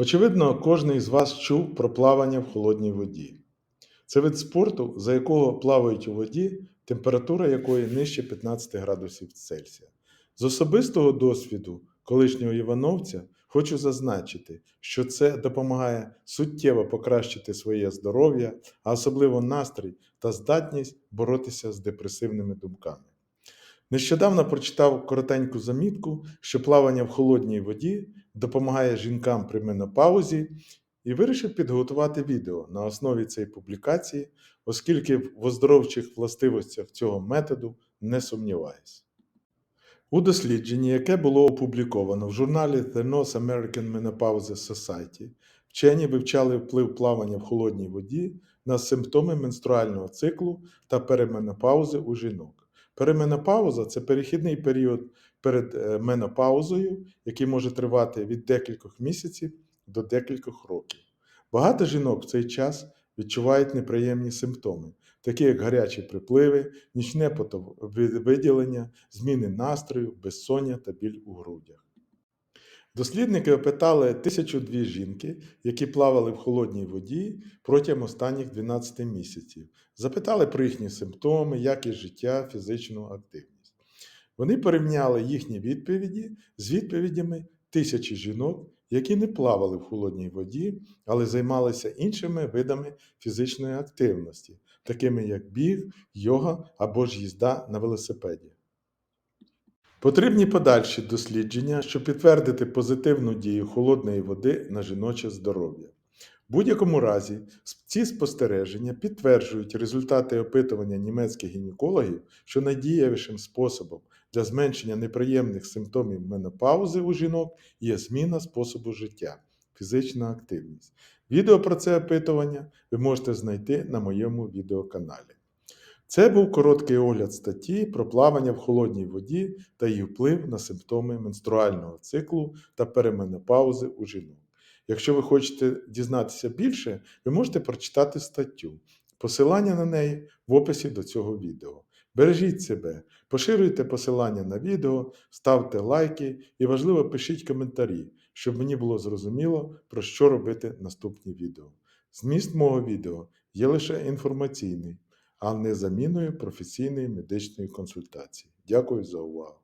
Очевидно, кожен із вас чув про плавання в холодній воді. Це вид спорту, за якого плавають у воді, температура якої нижче 15 градусів Цельсія. З особистого досвіду колишнього івановця хочу зазначити, що це допомагає суттєво покращити своє здоров'я, а особливо настрій та здатність боротися з депресивними думками. Нещодавно прочитав коротеньку замітку, що плавання в холодній воді допомагає жінкам при менопаузі, і вирішив підготувати відео на основі цієї публікації, оскільки в оздоровчих властивостях цього методу не сумніваюся. У дослідженні, яке було опубліковано в журналі The North American Menopause Society, вчені вивчали вплив плавання в холодній воді на симптоми менструального циклу та переменопаузи у жінок. Переменопауза це перехідний період перед е, менопаузою, який може тривати від декількох місяців до декількох років. Багато жінок в цей час відчувають неприємні симптоми, такі як гарячі припливи, нічне потовиділення, зміни настрою, безсоння та біль у грудях. Дослідники опитали 1002 жінки, які плавали в холодній воді протягом останніх 12 місяців. Запитали про їхні симптоми, якість життя, фізичну активність. Вони порівняли їхні відповіді з відповідями тисячі жінок, які не плавали в холодній воді, але займалися іншими видами фізичної активності, такими як біг, йога або ж їзда на велосипеді. Потрібні подальші дослідження, щоб підтвердити позитивну дію холодної води на жіноче здоров'я. В будь-якому разі, ці спостереження підтверджують результати опитування німецьких гінекологів, що найдієвішим способом для зменшення неприємних симптомів менопаузи у жінок є зміна способу життя, фізична активність. Відео про це опитування ви можете знайти на моєму відеоканалі. Це був короткий огляд статті про плавання в холодній воді та її вплив на симптоми менструального циклу та переменопаузи у жінок. Якщо ви хочете дізнатися більше, ви можете прочитати статтю. Посилання на неї в описі до цього відео. Бережіть себе, поширюйте посилання на відео, ставте лайки і, важливо, пишіть коментарі, щоб мені було зрозуміло, про що робити наступні відео. Зміст мого відео є лише інформаційний, а не заміною професійної медичної консультації. Дякую за увагу!